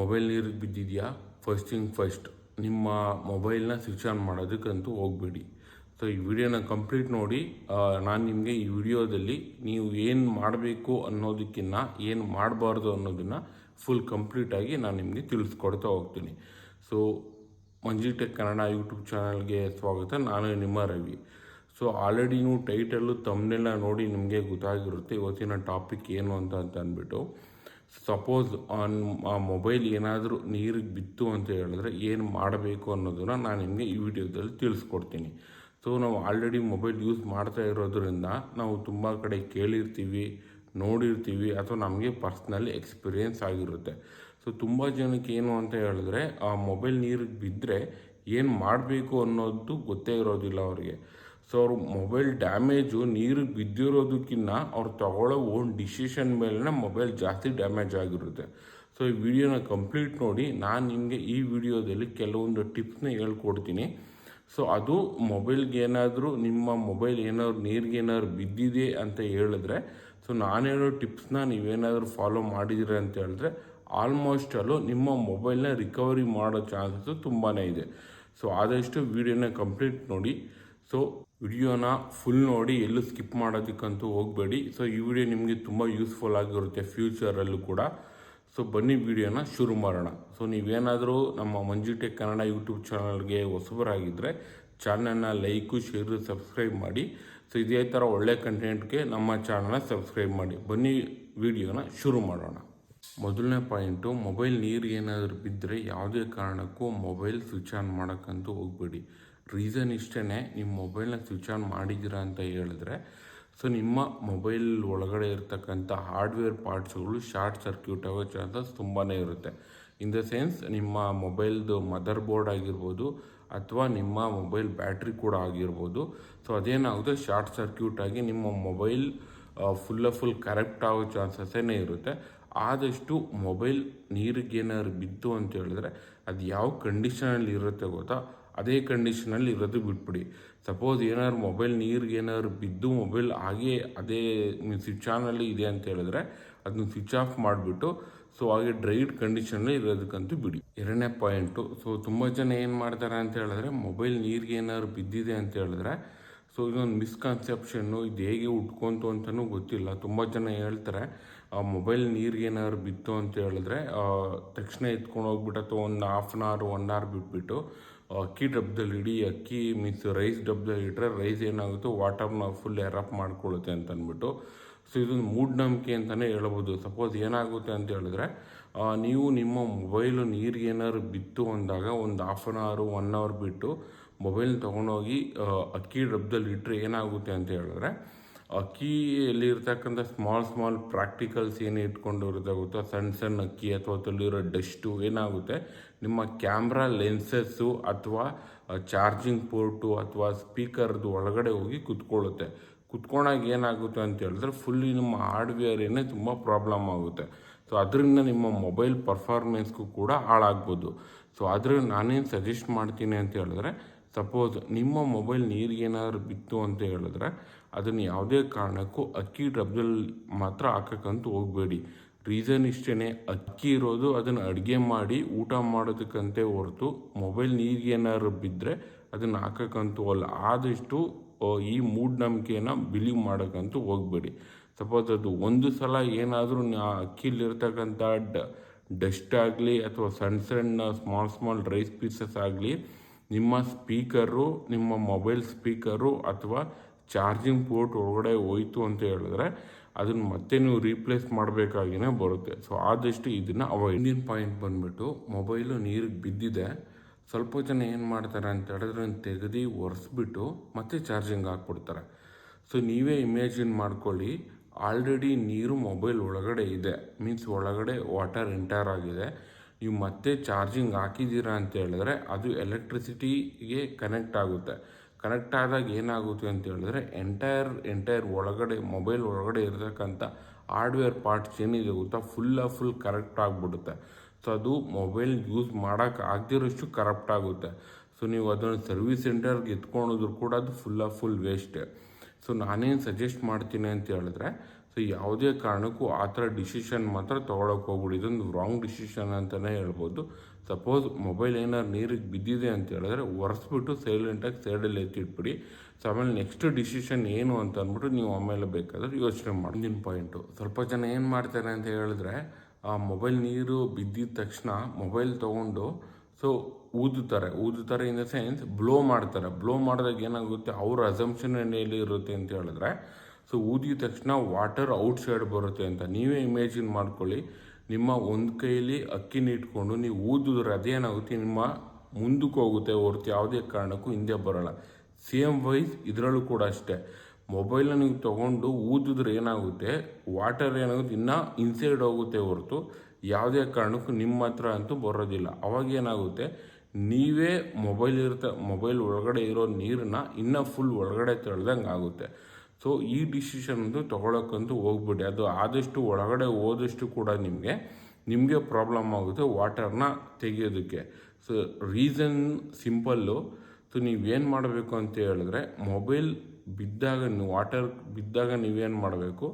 Mobile ನೀರಿಗೆ ಬಿದ್ದಿದೆಯಾ? First thing first ನಿಮ್ಮ ಮೊಬೈಲ್ನ ಸ್ವಿಚ್ ಆನ್ ಮಾಡೋದಕ್ಕಂತೂ ಹೋಗಬೇಡಿ. ಸೊ ಈ ವಿಡಿಯೋನ ಕಂಪ್ಲೀಟ್ ನೋಡಿ ನಾನು ನಿಮಗೆ ಈ ವಿಡಿಯೋದಲ್ಲಿ ನೀವು ಏನು ಮಾಡಬೇಕು ಅನ್ನೋದಕ್ಕಿಂತ ಏನು ಮಾಡಬಾರ್ದು ಅನ್ನೋದನ್ನು ಫುಲ್ ಕಂಪ್ಲೀಟಾಗಿ ನಾನು ನಿಮಗೆ ತಿಳಿಸ್ಕೊಡ್ತಾ ಹೋಗ್ತೀನಿ. ಸೊ ಟೆಕ್ ಕನ್ನಡ ಯೂಟ್ಯೂಬ್ ಚಾನಲ್ಗೆ ಸ್ವಾಗತ. ನಾನು ನಿಮ್ಮ ರವಿ. ಸೊ ಆಲ್ರೆಡಿ ನೀವು ಟೈಟಲ್ಲು ತಮ್ಮನೆಲ್ಲ ನೋಡಿ ನಿಮಗೆ ಗೊತ್ತಾಗಿರುತ್ತೆ. ಇವತ್ತಿನ ಟಾಪಿಕ್ ಏನು ಅಂತ ಅಂತ ಅಂದ್ಬಿಟ್ಟು. ಸಪೋಸ್ ಆನ್ ಆ ಮೊಬೈಲ್ ಏನಾದರೂ ನೀರಿಗೆ ಬಿತ್ತು ಅಂತ ಹೇಳಿದ್ರೆ ಏನು ಮಾಡಬೇಕು ಅನ್ನೋದನ್ನು ನಾನು ನಿಮಗೆ ಈ ವಿಡಿಯೋದಲ್ಲಿ ತಿಳಿಸ್ಕೊಡ್ತೀನಿ. ಸೊ ನಾವು ಆಲ್ರೆಡಿ ಮೊಬೈಲ್ ಯೂಸ್ ಮಾಡ್ತಾ ಇರೋದ್ರಿಂದ ನಾವು ತುಂಬ ಕಡೆ ಕೇಳಿರ್ತೀವಿ, ನೋಡಿರ್ತೀವಿ, ಅಥವಾ ನಮಗೆ ಪರ್ಸ್ನಲಿ ಎಕ್ಸ್ಪೀರಿಯೆನ್ಸ್ ಆಗಿರುತ್ತೆ. ಸೊ ತುಂಬ ಜನಕ್ಕೆ ಏನು ಅಂತ ಹೇಳಿದ್ರೆ ಆ ಮೊಬೈಲ್ ನೀರಿಗೆ ಬಿದ್ದರೆ ಏನು ಮಾಡಬೇಕು ಅನ್ನೋದು ಗೊತ್ತೇ ಇರೋದಿಲ್ಲ ಅವರಿಗೆ. ಸೊ ಅವ್ರ ಮೊಬೈಲ್ ಡ್ಯಾಮೇಜು ನೀರಿಗೆ ಬಿದ್ದಿರೋದಕ್ಕಿಂತ ಅವ್ರು ತಗೊಳ್ಳೋ ಓನ್ ಡಿಸಿಷನ್ ಮೇಲೆ ಮೊಬೈಲ್ ಜಾಸ್ತಿ ಡ್ಯಾಮೇಜ್ ಆಗಿರುತ್ತೆ. ಸೊ ಈ ವಿಡಿಯೋನ ಕಂಪ್ಲೀಟ್ ನೋಡಿ, ನಾನು ನಿಮಗೆ ಈ ವಿಡಿಯೋದಲ್ಲಿ ಕೆಲವೊಂದು ಟಿಪ್ಸ್ನ ಹೇಳ್ಕೊಡ್ತೀನಿ. ಸೊ ಅದು ಮೊಬೈಲ್ಗೆ ಏನಾದರೂ, ನಿಮ್ಮ ಮೊಬೈಲ್ ಏನಾದ್ರು, ನೀರಿಗೆ ಏನಾದ್ರು ಬಿದ್ದಿದೆ ಅಂತ ಹೇಳಿದ್ರೆ ಸೊ ನಾನು ಹೇಳೋ ಟಿಪ್ಸ್ನ ನೀವೇನಾದರೂ ಫಾಲೋ ಮಾಡಿದಿರ ಅಂತ ಹೇಳಿದ್ರೆ ಆಲ್ಮೋಸ್ಟ್ ಅಲ್ಲೂ ನಿಮ್ಮ ಮೊಬೈಲ್ನ ರಿಕವರಿ ಮಾಡೋ ಚಾನ್ಸಸ್ಸು ತುಂಬಾ ಇದೆ. ಸೊ ಆದಷ್ಟು ವಿಡಿಯೋನ ಕಂಪ್ಲೀಟ್ ನೋಡಿ. ಸೊ ವಿಡಿಯೋನ ಫುಲ್ ನೋಡಿ ಎಲ್ಲೂ ಸ್ಕಿಪ್ ಮಾಡೋದಕ್ಕಂತೂ ಹೋಗಬೇಡಿ. ಸೊ ಈ ವಿಡಿಯೋ ನಿಮಗೆ ತುಂಬ ಯೂಸ್ಫುಲ್ ಆಗಿರುತ್ತೆ ಫ್ಯೂಚರಲ್ಲೂ ಕೂಡ. ಸೊ ಬನ್ನಿ ವಿಡಿಯೋನ ಶುರು ಮಾಡೋಣ. ಸೊ ನೀವೇನಾದರೂ ನಮ್ಮ ಮಂಜು ಟೆಕ್ ಕನ್ನಡ ಯೂಟ್ಯೂಬ್ ಚಾನಲ್ಗೆ ಹೊಸಬರಾಗಿದ್ದರೆ ಚಾನಲ್ನ ಲೈಕು ಶೇರು ಸಬ್ಸ್ಕ್ರೈಬ್ ಮಾಡಿ. ಸೊ ಇದೇ ಥರ ಒಳ್ಳೆ ಕಂಟೆಂಟ್ಗೆ ನಮ್ಮ ಚಾನಲ್ನ ಸಬ್ಸ್ಕ್ರೈಬ್ ಮಾಡಿ. ಬನ್ನಿ ವಿಡಿಯೋನ ಶುರು ಮಾಡೋಣ. ಮೊದಲನೇ ಪಾಯಿಂಟು ಮೊಬೈಲ್ ನೀರು ಏನಾದರೂ ಬಿದ್ದರೆ ಯಾವುದೇ ಕಾರಣಕ್ಕೂ ಮೊಬೈಲ್ ಸ್ವಿಚ್ ಆನ್ ಮಾಡೋಕ್ಕಂತೂ ಹೋಗಬೇಡಿ. ರೀಸನ್ ಇಷ್ಟೇ ನಿಮ್ಮ ಮೊಬೈಲ್ನ ಸ್ವಿಚ್ ಆನ್ ಮಾಡಿದ್ದೀರಾ ಅಂತ ಹೇಳಿದ್ರೆ, ಸೊ ನಿಮ್ಮ ಮೊಬೈಲ್ ಒಳಗಡೆ ಇರತಕ್ಕಂಥ ಹಾರ್ಡ್ವೇರ್ ಪಾರ್ಟ್ಸ್ಗಳು ಶಾರ್ಟ್ ಸರ್ಕ್ಯೂಟ್ ಆಗೋ ಚಾನ್ಸಸ್ ತುಂಬಾ ಇರುತ್ತೆ. ಇನ್ ದ ಸೆನ್ಸ್ ನಿಮ್ಮ ಮೊಬೈಲ್ದು ಮದರ್ ಬೋರ್ಡ್ ಆಗಿರ್ಬೋದು, ಅಥವಾ ನಿಮ್ಮ ಮೊಬೈಲ್ ಬ್ಯಾಟ್ರಿ ಕೂಡ ಆಗಿರ್ಬೋದು. ಸೊ ಅದೇನಾಗುತ್ತೆ ಶಾರ್ಟ್ ಸರ್ಕ್ಯೂಟ್ ಆಗಿ ನಿಮ್ಮ ಮೊಬೈಲ್ ಫುಲ್ಲ ಫುಲ್ ಕರೆಕ್ಟ್ ಆಗೋ ಚಾನ್ಸಸ್ಸೇ ಇರುತ್ತೆ. ಆದಷ್ಟು ಮೊಬೈಲ್ ನೀರಿಗೇನಾದ್ರು ಬಿದ್ದು ಅಂತ ಹೇಳಿದ್ರೆ, ಅದು ಯಾವ ಕಂಡೀಷನಲ್ಲಿ ಇರುತ್ತೆ ಗೊತ್ತಾ? ಅದೇ ಕಂಡೀಷನಲ್ಲಿ ಇರೋದು ಬಿಟ್ಬಿಡಿ. ಸಪೋಸ್ ಏನಾದ್ರು ಮೊಬೈಲ್ ನೀರಿಗೆ ಏನಾದ್ರು ಬಿದ್ದು ಮೊಬೈಲ್ ಹಾಗೇ ಅದೇ ಸ್ವಿಚ್ ಆನಲ್ಲಿ ಇದೆ ಅಂತ ಹೇಳಿದ್ರೆ ಅದನ್ನ ಸ್ವಿಚ್ ಆಫ್ ಮಾಡಿಬಿಟ್ಟು ಸೊ ಹಾಗೆ ಡ್ರೈಡ್ ಕಂಡೀಷನಲ್ಲಿ ಇರೋದಕ್ಕಂತೂ ಬಿಡಿ. ಎರಡನೇ ಪಾಯಿಂಟು, ಸೊ ತುಂಬ ಜನ ಏನು ಮಾಡ್ತಾರೆ ಅಂತ ಹೇಳಿದ್ರೆ ಮೊಬೈಲ್ ನೀರಿಗೆ ಏನಾದ್ರು ಬಿದ್ದಿದೆ ಅಂತ ಹೇಳಿದ್ರೆ ಸೊ ಇದೊಂದು ಮಿಸ್ಕನ್ಸೆಪ್ಷನ್ನು, ಇದು ಹೇಗೆ ಉಟ್ಕೊಂತು ಅಂತಲೂ ಗೊತ್ತಿಲ್ಲ. ತುಂಬ ಜನ ಹೇಳ್ತಾರೆ, ಆ ಮೊಬೈಲ್ ನೀರಿಗೆ ಏನಾದ್ರು ಬಿತ್ತು ಅಂತ ಹೇಳಿದ್ರೆ ತಕ್ಷಣ ಎತ್ಕೊಂಡು ಹೋಗ್ಬಿಟ್ಟು ಅಥವಾ ಒಂದು half an hour one hour ಬಿಟ್ಬಿಟ್ಟು ಅಕ್ಕಿ ಡಬ್ಬದಲ್ಲಿ ಇಡಿ, ಅಕ್ಕಿ ಮೀನ್ಸ್ ರೈಸ್ ಡಬ್ಬದಲ್ಲಿ ಇಟ್ಟರೆ ರೈಸ್ ಏನಾಗುತ್ತೋ ವಾಟರ್ನ ಫುಲ್ ಎರಪ್ ಮಾಡ್ಕೊಳ್ಳುತ್ತೆ ಅಂತ ಅಂದ್ಬಿಟ್ಟು ಸೊ ಇದೊಂದು ಮೂಢನಂಬಿಕೆ ಅಂತಲೇ ಹೇಳ್ಬೋದು. ಸಪೋಸ್ ಏನಾಗುತ್ತೆ ಅಂತ ಹೇಳಿದ್ರೆ ನೀವು ನಿಮ್ಮ ಮೊಬೈಲು ನೀರಿಗೆ ಏನಾದ್ರು ಬಿತ್ತು ಅಂದಾಗ ಒಂದು half an hour one hour ಬಿಟ್ಟು ಮೊಬೈಲ್ ತೊಗೊಂಡೋಗಿ ಅಕ್ಕಿ ಡಬ್ಬದಲ್ಲಿ ಇಟ್ಟರೆ ಏನಾಗುತ್ತೆ ಅಂತ ಹೇಳಿದ್ರೆ ಅಕ್ಕಿಯಲ್ಲಿ ಇರ್ತಕ್ಕಂಥ ಸ್ಮಾಲ್ ಸ್ಮಾಲ್ ಪ್ರಾಕ್ಟಿಕಲ್ಸ್ ಏನು ಇಟ್ಕೊಂಡು ಇರುತ್ತೆ ಗೊತ್ತಾ ಸಣ್ಣ ಸಣ್ಣ ಅಕ್ಕಿ ಅಥವಾ ಅಲ್ಲಿರೋ ಡಸ್ಟು ಏನಾಗುತ್ತೆ, ನಿಮ್ಮ ಕ್ಯಾಮ್ರಾ ಲೆನ್ಸಸ್ಸು ಅಥವಾ ಚಾರ್ಜಿಂಗ್ ಪೋರ್ಟು ಅಥವಾ ಸ್ಪೀಕರ್ದು ಒಳಗಡೆ ಹೋಗಿ ಕುತ್ಕೊಳ್ಳುತ್ತೆ. ಕುತ್ಕೊಂಡಾಗ ಏನಾಗುತ್ತೆ ಅಂತ ಹೇಳಿದ್ರೆ ಫುಲ್ಲಿ ನಿಮ್ಮ ಹಾರ್ಡ್ವೇರ್ ಏನೇ ತುಂಬ ಪ್ರಾಬ್ಲಮ್ ಆಗುತ್ತೆ. ಸೊ ಅದರಿಂದ ನಿಮ್ಮ ಮೊಬೈಲ್ ಪರ್ಫಾರ್ಮೆನ್ಸ್ಗೂ ಕೂಡ ಹಾಳಾಗ್ಬೋದು. ಸೊ ಆದರೆ ನಾನೇನು ಸಜೆಸ್ಟ್ ಮಾಡ್ತೀನಿ ಅಂತ ಹೇಳಿದ್ರೆ ಸಪೋಸ್ ನಿಮ್ಮ ಮೊಬೈಲ್ ನೀರಿಗೇನಾದ್ರು ಬಿತ್ತು ಅಂತ ಹೇಳಿದ್ರೆ ಅದನ್ನು ಯಾವುದೇ ಕಾರಣಕ್ಕೂ ಅಕ್ಕಿ ಡಬ್ಬದಲ್ಲಿ ಮಾತ್ರ ಹಾಕಕ್ಕಂತೂ ಹೋಗಬೇಡಿ. ರೀಸನ್ ಇಷ್ಟೇ ಅಕ್ಕಿ ಇರೋದು ಅದನ್ನು ಅಡುಗೆ ಮಾಡಿ ಊಟ ಮಾಡೋದಕ್ಕಂತೆ ಹೊರತು ಮೊಬೈಲ್ ನೀರಿಗೆ ಏನಾದ್ರು ಬಿದ್ದರೆ ಅದನ್ನು ಹಾಕಕ್ಕಂತೂ ಅಲ್ಲ ಆದಷ್ಟು ಈ ಮೂಢನಂಬಿಕೆನ ಬಿಲೀವ್ ಮಾಡೋಕ್ಕಂತೂ ಹೋಗಬೇಡಿ. ಸಪೋಸ್ ಅದು ಒಂದು ಸಲ ಏನಾದರೂ ಅಕ್ಕಿಲಿರ್ತಕ್ಕಂಥ ಡ ಡಸ್ಟ್ ಆಗಲಿ ಅಥವಾ ಸಣ್ಣ ಸಣ್ಣ ಸ್ಮಾಲ್ ಸ್ಮಾಲ್ ರೈಸ್ ಪೀಸಸ್ ಆಗಲಿ ನಿಮ್ಮ ಸ್ಪೀಕರು, ನಿಮ್ಮ ಮೊಬೈಲ್ ಸ್ಪೀಕರು ಅಥವಾ ಚಾರ್ಜಿಂಗ್ ಪೋರ್ಟ್ ಒಳಗಡೆ ಹೋಯ್ತು ಅಂತ ಹೇಳಿದ್ರೆ ಅದನ್ನು ಮತ್ತೆ ನೀವು ರೀಪ್ಲೇಸ್ ಮಾಡಬೇಕಾಗಿನೇ ಬರುತ್ತೆ. ಸೊ ಆದಷ್ಟು ಇದನ್ನು ಅವಾಯ್ಡ್ ಇಂದಿನ ಪಾಯಿಂಟ್ ಬಂದ್ಬಿಟ್ಟು ಮೊಬೈಲು ನೀರಿಗೆ ಬಿದ್ದಿದೆ. ಸ್ವಲ್ಪ ಜನ ಏನು ಮಾಡ್ತಾರೆ ಅಂತ ಹೇಳಿದ್ರೆ ತೆಗೆದು ಒರೆಸ್ಬಿಟ್ಟು ಮತ್ತೆ ಚಾರ್ಜಿಂಗ್ ಹಾಕ್ಬಿಡ್ತಾರೆ. ಸೊ ನೀವೇ ಇಮ್ಯಾಜಿನ್ ಮಾಡ್ಕೊಳ್ಳಿ ಆಲ್ರೆಡಿ ನೀರು ಮೊಬೈಲ್ ಒಳಗಡೆ ಇದೆ. ಮೀನ್ಸ್ ಒಳಗಡೆ ವಾಟರ್ ಎಂಟರ್ ಆಗಿದೆ. ನೀವು ಮತ್ತೆ ಚಾರ್ಜಿಂಗ್ ಹಾಕಿದ್ದೀರಾ ಅಂತ ಹೇಳಿದ್ರೆ ಅದು ಎಲೆಕ್ಟ್ರಿಸಿಟಿಗೆ ಕನೆಕ್ಟ್ ಆಗುತ್ತೆ. ಕನೆಕ್ಟ್ ಆದಾಗ ಏನಾಗುತ್ತೆ ಅಂತ ಹೇಳಿದ್ರೆ ಎಂಟೈರ್ ಎಂಟೈರ್ ಒಳಗಡೆ ಮೊಬೈಲ್ ಒಳಗಡೆ ಇರತಕ್ಕಂಥ ಹಾರ್ಡ್ವೇರ್ ಪಾರ್ಟ್ಸ್ ಏನಿದೆ ಗೊತ್ತಾ? ಫುಲ್ಲ ಫುಲ್ ಕರೆಕ್ಟ್ ಆಗಿಬಿಡುತ್ತೆ. ಸೊ ಅದು ಮೊಬೈಲ್ ಯೂಸ್ ಮಾಡೋಕ್ಕೆ ಆಗದಿರೋಷ್ಟು ಕರಪ್ಟ್ ಆಗುತ್ತೆ. ಸೊ ನೀವು ಅದನ್ನು ಸರ್ವಿಸ್ ಸೆಂಟರ್ಗೆ ಎತ್ಕೊಂಡೋದ್ರು ಕೂಡ ಅದು ಫುಲ್ಲ ಫುಲ್ ವೇಸ್ಟ್ ಸೊ ನಾನೇನು ಸಜೆಸ್ಟ್ ಮಾಡ್ತೀನಿ ಅಂತ ಹೇಳಿದ್ರೆ ಸೊ ಯಾವುದೇ ಕಾರಣಕ್ಕೂ ಆ ಥರ ಡಿಸಿಷನ್ ಮಾತ್ರ ತೊಗೊಳಕ್ಕೆ ಹೋಗ್ಬಿಡಿ. ಇದೊಂದು ರಾಂಗ್ ಡಿಸಿಷನ್ ಅಂತಲೇ ಹೇಳ್ಬೋದು. ಸಪೋಸ್ ಮೊಬೈಲ್ ಏನಾದ್ರು ನೀರಿಗೆ ಬಿದ್ದಿದೆ ಅಂತ ಹೇಳಿದ್ರೆ ಒರೆಸ್ಬಿಟ್ಟು ಸೈಲೆಂಟಾಗಿ ಸೈಡಲ್ಲಿ ಎತ್ತಿಟ್ಬಿಡಿ. ಸೊ ಆಮೇಲೆ ನೆಕ್ಸ್ಟ್ ಡಿಸಿಷನ್ ಏನು ಅಂತ ಅಂದ್ಬಿಟ್ಟು ನೀವು ಆಮೇಲೆ ಬೇಕಾದ್ರೆ ಯೋಚನೆ ಮಾಡಿ. ಮುಂದಿನ ಪಾಯಿಂಟು ಸ್ವಲ್ಪ ಜನ ಏನು ಮಾಡ್ತಾರೆ ಅಂತ ಹೇಳಿದ್ರೆ ಆ ಮೊಬೈಲ್ ನೀರು ಬಿದ್ದಿದ ತಕ್ಷಣ ಮೊಬೈಲ್ ತೊಗೊಂಡು ಸೊ ಊದುತ್ತಾರೆ. ಊದುತ್ತಾರೆ ಇನ್ ದ ಸೆನ್ಸ್ ಬ್ಲೋ ಮಾಡ್ತಾರೆ. ಬ್ಲೋ ಮಾಡಿದಾಗ ಏನಾಗುತ್ತೆ? ಅವ್ರ ಅಸಂಪ್ಷನ್ ಎಲ್ಲಿ ಇರುತ್ತೆ ಅಂತ ಹೇಳಿದ್ರೆ ಸೊ ಊದಿದ ತಕ್ಷಣ ವಾಟರ್ ಔಟ್ ಸೈಡ್ ಬರುತ್ತೆ ಅಂತ. ನೀವೇ ಇಮ್ಯಾಜಿನ್ ಮಾಡ್ಕೊಳ್ಳಿ. ನಿಮ್ಮ ಒಂದು ಕೈಯಲ್ಲಿ ಅಕ್ಕಿನ ಇಟ್ಕೊಂಡು ನೀವು ಊದಿದ್ರೆ ಅದೇನಾಗುತ್ತೆ? ನಿಮ್ಮ ಮುಂದಕ್ಕೆ ಹೋಗುತ್ತೆ, ಹೊರತು ಯಾವುದೇ ಕಾರಣಕ್ಕೂ ಹಿಂದೆ ಬರೋಲ್ಲ. ಸೇಮ್ ವೈಸ್ ಇದರಲ್ಲೂ ಕೂಡ ಅಷ್ಟೇ. ಮೊಬೈಲನ್ನು ನೀವು ತೊಗೊಂಡು ಊದಿದ್ರೆ ಏನಾಗುತ್ತೆ? ವಾಟರ್ ಏನಾಗುತ್ತೆ? ಇನ್ನೂ ಇನ್ಸೈಡ್ ಹೋಗುತ್ತೆ ಹೊರತು. ಯಾವುದೇ ಕಾರಣಕ್ಕೂ ನಿಮ್ಮ ಹತ್ರ ಅಂತೂ ಬರೋದಿಲ್ಲ. ಅವಾಗ ಏನಾಗುತ್ತೆ? ನೀವೇ ಮೊಬೈಲ್ ಇರ್ತ, ಮೊಬೈಲ್ ಒಳಗಡೆ ಇರೋ ನೀರನ್ನ ಇನ್ನೂ ಫುಲ್ ಒಳಗಡೆ ತಳ್ದಂಗೆ ಆಗುತ್ತೆ ಸೊ ಈ ಡಿಸಿಷನ್ ತೊಗೊಳಕ್ಕಂತೂ ಹೋಗ್ಬಿಡಿ. ಅದು ಆದಷ್ಟು ಒಳಗಡೆ ಹೋದಷ್ಟು ಕೂಡ ನಿಮಗೆ ನಿಮಗೆ ಪ್ರಾಬ್ಲಮ್ ಆಗುತ್ತೆ ವಾಟರ್ನ ತೆಗೆಯೋದಕ್ಕೆ. ಸೊ ರೀಸನ್ ಸಿಂಪಲ್ಲು ಸೊ ನೀವೇನು ಮಾಡಬೇಕು ಅಂತ ಹೇಳಿದ್ರೆ ಮೊಬೈಲ್ ಬಿದ್ದಾಗ ನೀವು ವಾಟರ್ ಬಿದ್ದಾಗ ನೀವೇನು ಮಾಡಬೇಕು?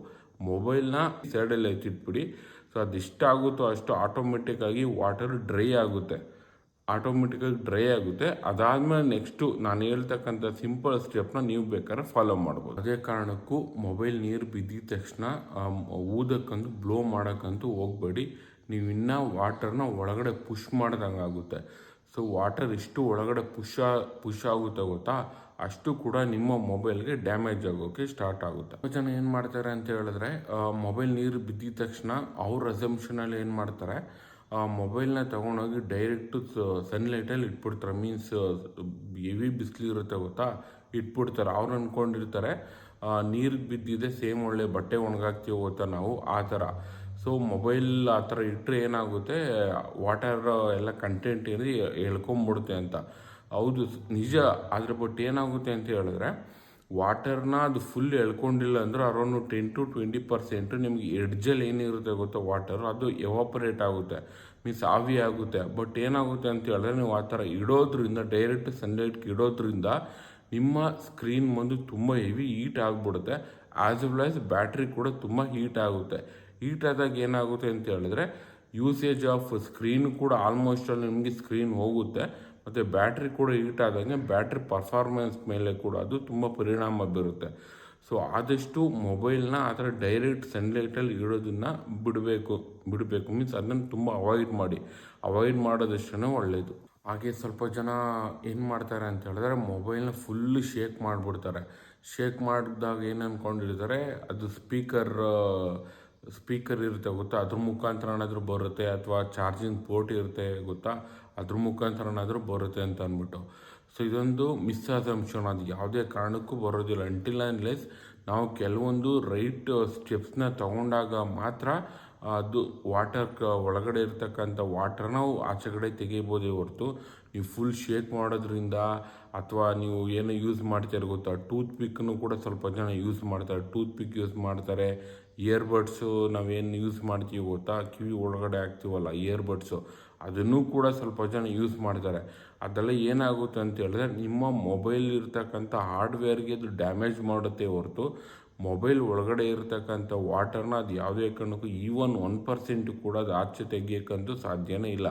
ಮೊಬೈಲ್ನ ಸೈಡಲ್ಲಿ ಎತ್ತಿಟ್ಬಿಡಿ. ಸೊ ಅದೆಷ್ಟಾಗುತ್ತೋ ಅಷ್ಟು ಆಟೋಮೆಟಿಕ್ಕಾಗಿ ವಾಟರ್ ಡ್ರೈ ಆಗುತ್ತೆ. ಆಟೋಮೆಟಿಕ್ಕಾಗಿ ಡ್ರೈ ಆಗುತ್ತೆ. ಅದಾದಮೇಲೆ ನೆಕ್ಸ್ಟು ನಾನು ಹೇಳ್ತಕ್ಕಂಥ ಸಿಂಪಲ್ ಸ್ಟೆಪ್ನ ನೀವು ಬೇಕಾದ್ರೆ ಫಾಲೋ ಮಾಡ್ಬೋದು. ಅದೇ ಕಾರಣಕ್ಕೂ ಮೊಬೈಲ್ ನೀರು ಬಿದ್ದಿದ ತಕ್ಷಣ ಊದಕ್ಕಂತೂ ಬ್ಲೋ ಮಾಡೋಕ್ಕಂತೂ ಹೋಗಬೇಡಿ. ನೀವು ಇನ್ನೂ ವಾಟರ್ನ ಒಳಗಡೆ ಪುಷ್ ಮಾಡ್ದಂಗೆ ಆಗುತ್ತೆ. ಸೊ ವಾಟರ್ ಎಷ್ಟು ಒಳಗಡೆ ಪುಷ್ ಪುಷ್ ಆಗುತ್ತೆ ಗೊತ್ತಾ? ಅಷ್ಟು ಕೂಡ ನಿಮ್ಮ ಮೊಬೈಲ್ಗೆ ಡ್ಯಾಮೇಜ್ ಆಗೋಕ್ಕೆ ಸ್ಟಾರ್ಟ್ ಆಗುತ್ತೆ. ಜನ ಏನು ಮಾಡ್ತಾರೆ ಅಂತ ಹೇಳಿದ್ರೆ ಮೊಬೈಲ್ ನೀರು ಬಿದ್ದಿದ ತಕ್ಷಣ ಅವ್ರ ರೆಸಮ್ಷನಲ್ಲಿ ಏನು ಮಾಡ್ತಾರೆ? ಆ ಮೊಬೈಲ್ನ ತೊಗೊಂಡೋಗಿ ಡೈರೆಕ್ಟು ಸನ್ಲೈಟಲ್ಲಿ ಇಟ್ಬಿಡ್ತಾರೆ. ಮೀನ್ಸ್, ಹೆವಿ ಬಿಸಿಲಿರುತ್ತೆ ಗೊತ್ತಾ? ಇಟ್ಬಿಡ್ತಾರೆ. ಅವ್ರು ಅಂದ್ಕೊಂಡಿರ್ತಾರೆ ನೀರಿಗೆ ಬಿದ್ದಿದೆ, ಸೇಮ್ ಒಳ್ಳೆ ಬಟ್ಟೆ ಒಣಗಾಕ್ತೀವಿ ಗೊತ್ತಾ ನಾವು? ಆ ಥರ. ಸೊ, ಮೊಬೈಲ್ ಆ ಥರ ಇಟ್ಟರೆ ಏನಾಗುತ್ತೆ? ವಾಟರ್ ಎಲ್ಲ ಕಂಟೆಂಟ್ ಏನಿದೆ ಎಳ್ಕೊಂಬಿಡುತ್ತೆ ಅಂತ. ಹೌದು ನಿಜ. ಅದ್ರ ಬಟ್ ಏನಾಗುತ್ತೆ ಅಂತ ಹೇಳಿದ್ರೆ ವಾಟರ್ನ ಅದು ಫುಲ್ ಎಳ್ಕೊಂಡಿಲ್ಲ ಅಂದ್ರೆ around ten to twenty percent ನಿಮ್ಗೆ ಎಡ್ಜಲ್ಲಿ ಏನಿರುತ್ತೆ ಗೊತ್ತಾ ವಾಟರ್ ಅದು ಎವಾಪರೇಟ್ ಆಗುತ್ತೆ ಮೀನ್ಸ್ ಆವಿ ಆಗುತ್ತೆ. ಬಟ್ ಏನಾಗುತ್ತೆ ಅಂತ ಹೇಳಿದ್ರೆ ನೀವು ಆ ಥರ ಇಡೋದ್ರಿಂದ ಡೈರೆಕ್ಟ್ ಸನ್ಲೈಟ್ಗೆ ಇಡೋದ್ರಿಂದ ನಿಮ್ಮ ಸ್ಕ್ರೀನ್ ಬಂದು ತುಂಬ ಹೆವಿ ಹೀಟ್ ಆಗಿಬಿಡುತ್ತೆ. ಆ್ಯಸ್ ವೆಲ್ ಆ್ಯಸ್ ಬ್ಯಾಟ್ರಿ ಕೂಡ ತುಂಬ ಹೀಟ್ ಆಗುತ್ತೆ. ಹೀಟ್ ಆದಾಗ ಏನಾಗುತ್ತೆ ಅಂತ ಹೇಳಿದ್ರೆ ಯೂಸೇಜ್ ಆಫ್ ಸ್ಕ್ರೀನ್ ಕೂಡ ಆಲ್ಮೋಸ್ಟ್ ಅಲ್ಲಿ ನಿಮಗೆ ಸ್ಕ್ರೀನ್ ಹೋಗುತ್ತೆ. ಮತ್ತು ಬ್ಯಾಟ್ರಿ ಕೂಡ ಹೀಟ್ ಆದಂಗೆ ಬ್ಯಾಟ್ರಿ ಪರ್ಫಾರ್ಮೆನ್ಸ್ ಮೇಲೆ ಕೂಡ ಅದು ತುಂಬ ಪರಿಣಾಮ ಬೀರುತ್ತೆ. ಸೊ ಆದಷ್ಟು ಮೊಬೈಲ್ನ ಆ ಥರ ಡೈರೆಕ್ಟ್ ಸನ್ಲೈಟಲ್ಲಿ ಇಡೋದನ್ನು ಬಿಡಬೇಕು ಬಿಡಬೇಕು. ಮೀನ್ಸ್ ಅದನ್ನು ತುಂಬ ಅವಾಯ್ಡ್ ಮಾಡಿ. ಅವಾಯ್ಡ್ ಮಾಡೋದಷ್ಟೇ ಒಳ್ಳೆಯದು ಹಾಗೆ ಸ್ವಲ್ಪ ಜನ ಏನು ಮಾಡ್ತಾರೆ ಅಂತ ಹೇಳಿದ್ರೆ ಮೊಬೈಲ್ನ ಫುಲ್ಲು ಶೇಕ್ ಮಾಡಿಬಿಡ್ತಾರೆ. ಶೇಕ್ ಮಾಡಿದಾಗ ಏನು ಅಂದ್ಕೊಂಡಿರ್ತಾರೆ ಅದು ಸ್ಪೀಕರ್ ಸ್ಪೀಕರ್ ಇರುತ್ತೆ ಗೊತ್ತಾ? ಅದ್ರ ಮುಖಾಂತರನಾದರೂ ಬರುತ್ತೆ ಅಥವಾ ಚಾರ್ಜಿಂಗ್ ಪೋರ್ಟ್ ಇರುತ್ತೆ ಗೊತ್ತಾ? ಅದ್ರ ಮುಖಾಂತರನಾದರೂ ಬರುತ್ತೆ ಅಂತ ಅಂದ್ಬಿಟ್ಟು. ಸೊ ಇದೊಂದು ಮಿಸ್ ಅಸಂಪ್ಷನ್ ಅದು ಯಾವುದೇ ಕಾರಣಕ್ಕೂ ಬರೋದಿಲ್ಲ. ಅಂಟಿಲ್ ಲೆಸ್ ನಾವು ಕೆಲವೊಂದು ರೈಟ್ ಸ್ಟೆಪ್ಸ್ನ ತಗೊಂಡಾಗ ಮಾತ್ರ ಅದು ವಾಟರ್ ಕ ಒಳಗಡೆ ಇರ್ತಕ್ಕಂಥ ವಾಟರ್ನ ನಾವು ಆಚೆಗಡೆ ತೆಗಿಬೋದೇ ಹೊರತು. ನೀವು ಫುಲ್ ಶೇಕ್ ಮಾಡೋದ್ರಿಂದ ಅಥವಾ ನೀವು ಏನು ಯೂಸ್ ಮಾಡ್ತೀರ ಗೊತ್ತಾ? ಟೂತ್ ಪಿಕ್ನು ಕೂಡ ಸ್ವಲ್ಪ ಜನ ಯೂಸ್ ಮಾಡ್ತಾರೆ. ಟೂತ್ ಪಿಕ್ ಯೂಸ್ ಮಾಡ್ತಾರೆ ಇಯರ್ಬಡ್ಸು ನಾವೇನು ಯೂಸ್ ಮಾಡ್ತೀವಿ ಗೊತ್ತಾ? ಕಿವಿ ಒಳಗಡೆ ಹಾಕ್ತೀವಲ್ಲ ಇಯರ್ಬಡ್ಸು ಅದನ್ನು ಕೂಡ ಸ್ವಲ್ಪ ಜನ ಯೂಸ್ ಮಾಡ್ತಾರೆ. ಅದೆಲ್ಲ ಏನಾಗುತ್ತೆ ಅಂತ ಹೇಳಿದ್ರೆ, ನಿಮ್ಮ ಮೊಬೈಲ್ ಇರ್ತಕ್ಕಂಥ ಹಾರ್ಡ್ವೇರ್ಗೆ ಅದು ಡ್ಯಾಮೇಜ್ ಮಾಡುತ್ತೆ ಹೊರತು ಮೊಬೈಲ್ ಒಳಗಡೆ ಇರತಕ್ಕಂಥ ವಾಟರ್ನ ಅದು ಯಾವುದೇ ಕಾರಣಕ್ಕೂ ಈವನ್ ಒನ್ ಪರ್ಸೆಂಟ್ ಕೂಡ ಅದು ಆಚೆ ತೆಗಿಯೋಕ್ಕಂತೂ ಸಾಧ್ಯನೇ ಇಲ್ಲ.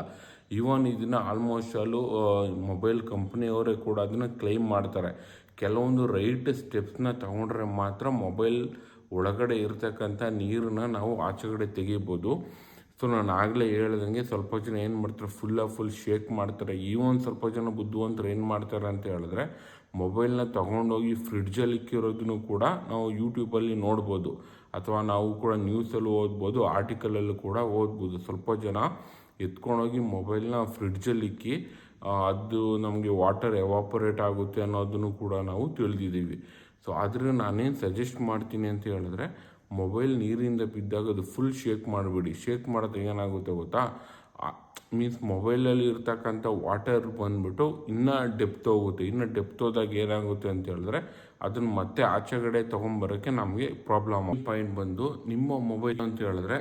ಈವನ್ ಇದನ್ನು ಆಲ್ಮೋಸ್ಟ್ ಅಲ್ಲೂ ಮೊಬೈಲ್ ಕಂಪ್ನಿಯವರೇ ಕೂಡ ಅದನ್ನು ಕ್ಲೈಮ್ ಮಾಡ್ತಾರೆ. ಕೆಲವೊಂದು ರೈಟ್ ಸ್ಟೆಪ್ಸ್ನ ತಗೊಂಡ್ರೆ ಮಾತ್ರ ಮೊಬೈಲ್ ಒಳಗಡೆ ಇರತಕ್ಕಂಥ ನೀರನ್ನ ನಾವು ಆಚೆಗಡೆ ತೆಗಿಬೋದು. ಸೊ ನಾನು ಆಗಲೇ ಹೇಳ್ದಂಗೆ ಸ್ವಲ್ಪ ಜನ ಏನು ಮಾಡ್ತಾರೆ ಫುಲ್ಲ ಫುಲ್ ಶೇಕ್ ಮಾಡ್ತಾರೆ. ಈವನ್ ಸ್ವಲ್ಪ ಜನ ಬುದ್ಧಿವಂತರು ಏನು ಮಾಡ್ತಾರೆ ಅಂತ ಹೇಳಿದ್ರೆ ಮೊಬೈಲ್ನ ತೊಗೊಂಡೋಗಿ ಫ್ರಿಡ್ಜಲ್ಲಿ ಇಕ್ಕಿರೋದನ್ನು ಕೂಡ ನಾವು ಯೂಟ್ಯೂಬಲ್ಲಿ ನೋಡ್ಬೋದು. ಅಥವಾ ನಾವು ಕೂಡ ನ್ಯೂಸಲ್ಲೂ ಓದ್ಬೋದು ಆರ್ಟಿಕಲಲ್ಲೂ ಕೂಡ ಓದ್ಬೋದು. ಸ್ವಲ್ಪ ಜನ ಎತ್ಕೊಂಡೋಗಿ ಮೊಬೈಲ್ನ ಫ್ರಿಡ್ಜಲ್ಲಿ ಇಕ್ಕಿ ಅದು ನಮಗೆ ವಾಟರ್ ಎವಾಪರೇಟ್ ಆಗುತ್ತೆ ಅನ್ನೋದನ್ನು ಕೂಡ ನಾವು ತಿಳಿದಿದ್ದೀವಿ. ಸೊ ಆದರೆ ನಾನೇನು ಸಜೆಸ್ಟ್ ಮಾಡ್ತೀನಿ ಅಂತ ಹೇಳಿದ್ರೆ, ಮೊಬೈಲ್ ನೀರಿಂದ ಬಿದ್ದಾಗ ಅದು ಫುಲ್ ಶೇಕ್ ಮಾಡಿಬಿಡಿ. ಶೇಕ್ ಮಾಡಿದ್ರೆ ಏನಾಗುತ್ತೆ ಗೊತ್ತಾ? ಮೀನ್ಸ್ ಮೊಬೈಲಲ್ಲಿ ಇರ್ತಕ್ಕಂಥ ವಾಟರ್ ಬಂದ್ಬಿಟ್ಟು ಇನ್ನೂ ಡೆಪ್ತ್ ಹೋಗುತ್ತೆ. ಇನ್ನೂ ಡೆಪ್ತ್ ಹೋದಾಗ ಏನಾಗುತ್ತೆ ಅಂತ ಹೇಳಿದ್ರೆ ಅದನ್ನು ಮತ್ತೆ ಆಚೆಗಡೆ ತೊಗೊಂಬರೋಕ್ಕೆ ನಮಗೆ ಪ್ರಾಬ್ಲಮ್ ಪಾಯಿಂಟ್ ಬಂದು ನಿಮ್ಮ ಮೊಬೈಲ್ ಅಂತ ಹೇಳಿದ್ರೆ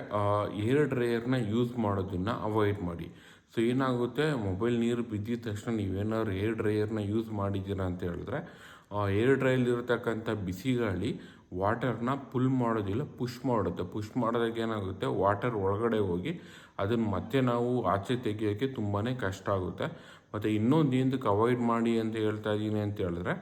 ಏರ್ ಡ್ರೈಯರ್ನ ಯೂಸ್ ಮಾಡೋದನ್ನು ಅವಾಯ್ಡ್ ಮಾಡಿ. ಸೊ ಏನಾಗುತ್ತೆ? ಮೊಬೈಲ್ ನೀರು ಬಿದ್ದಿದ ತಕ್ಷಣ ನೀವೇನಾದ್ರು ಏರ್ ಡ್ರೈಯರ್ನ ಯೂಸ್ ಮಾಡಿದ್ದೀರಾ ಅಂತ ಹೇಳಿದ್ರೆ ಏರ್ ಡ್ರೈಲ್ ಇರತಕ್ಕಂಥ ಬಿಸಿ ಗಾಳಿ ವಾಟರ್ನ ಪುಲ್ ಮಾಡೋದಿಲ್ಲ ಪುಷ್ ಮಾಡುತ್ತೆ. ಪುಷ್ ಮಾಡಿದಾಗ ಏನಾಗುತ್ತೆ? ವಾಟರ್ ಒಳಗಡೆ ಹೋಗಿ ಅದನ್ನು ಮತ್ತೆ ನಾವು ಆಚೆ ತೆಗಿಯೋಕ್ಕೆ ತುಂಬಾ ಕಷ್ಟ ಆಗುತ್ತೆ. ಮತ್ತು ಇನ್ನೊಂದು ಏನಕ್ಕೆ ಅವಾಯ್ಡ್ ಮಾಡಿ ಅಂತ ಹೇಳ್ತಾ ಇದ್ದೀನಿ ಅಂತ ಹೇಳಿದ್ರೆ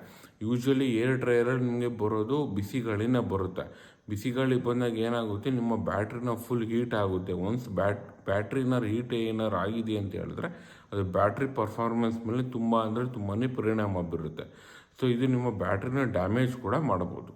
ಯೂಶ್ವಲಿ ಏರ್ ಡ್ರೈಯರಲ್ಲಿ ನಿಮಗೆ ಬರೋದು ಬಿಸಿ ಗಾಳಿನೇ ಬರುತ್ತೆ. ಬಿಸಿ ಬಂದಾಗ ಏನಾಗುತ್ತೆ, ನಿಮ್ಮ ಬ್ಯಾಟ್ರಿನ ಫುಲ್ ಹೀಟ್ ಆಗುತ್ತೆ. ಒನ್ಸ್ ಬ್ಯಾಟ್ ಬ್ಯಾಟ್ರಿನ ಹೀಟ್ ಏನಾರು ಆಗಿದೆ ಅಂತ ಹೇಳಿದ್ರೆ, ಅದು ಬ್ಯಾಟ್ರಿ ಪರ್ಫಾರ್ಮೆನ್ಸ್ ಮೇಲೆ ತುಂಬ ಅಂದರೆ ತುಂಬಾ ಪರಿಣಾಮ ಬೀರುತ್ತೆ. ಸೊ ಇದು ನಿಮ್ಮ ಬ್ಯಾಟ್ರಿನ ಡ್ಯಾಮೇಜ್ ಕೂಡ ಮಾಡ್ಬೋದು.